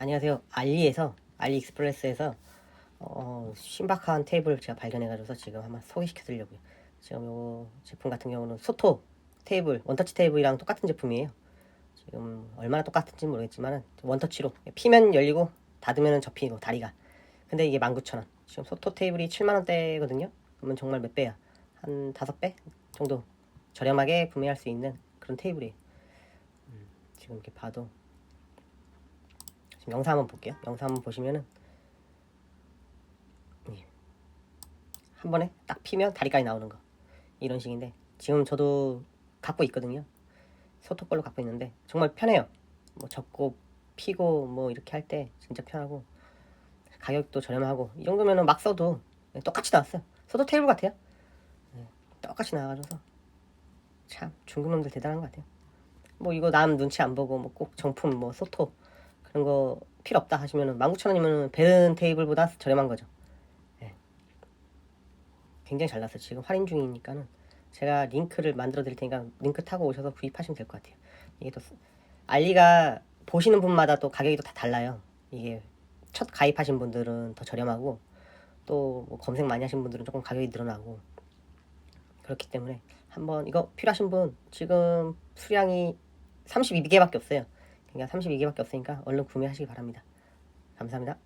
안녕하세요. 알리에서 알리익스프레스에서 어, 신박한 테이블 제가 발견해가지고서 지금 한번 소개시켜 드리려고요. 지금 요 제품 같은 경우는 소토 테이블 원터치 테이블이랑 똑같은 제품이에요. 지금 얼마나 똑같은지 모르겠지만 원터치로 피면 열리고 닫으면 접히고 다리가. 근데 이게 19,000원. 지금 소토 테이블이 7만 원대거든요. 그러면 정말 몇 배야? 한 다섯 배 정도 저렴하게 구매할 수 있는 그런 테이블이에요. 음, 지금 이렇게 봐도 지금 영상 한번 볼게요. 영상 한번 보시면은 예. 한 번에 딱 피면 다리까지 나오는 거 이런 식인데 지금 저도 갖고 있거든요. 소토 걸로 갖고 있는데 정말 편해요. 뭐 접고 피고 뭐 이렇게 할 때 진짜 편하고 가격도 저렴하고 이 정도면은 막 써도 똑같이 나왔어요. 소토 테이블 같아요. 예, 똑같이 나와가지고서 참 중국 놈들 대단한 것 같아요. 뭐 이거 남 눈치 안 보고 뭐 꼭 정품 뭐 소토 그런 거 필요 없다 하시면은 19,000원이면 베른 테이블보다 저렴한 거죠. 예. 굉장히 잘 났어요. 지금 할인 중이니까는 제가 링크를 만들어 드릴 테니까 링크 타고 오셔서 구입하시면 될 것 같아요. 이게 또 알리가 보시는 분마다 또 가격이 또 다 달라요. 이게 첫 가입하신 분들은 더 저렴하고 또 뭐 검색 많이 하신 분들은 조금 가격이 늘어나고 그렇기 때문에 한번 이거 필요하신 분 지금 수량이 32개밖에 없어요. 그러니까 32개밖에 없으니까 얼른 구매하시기 바랍니다. 감사합니다.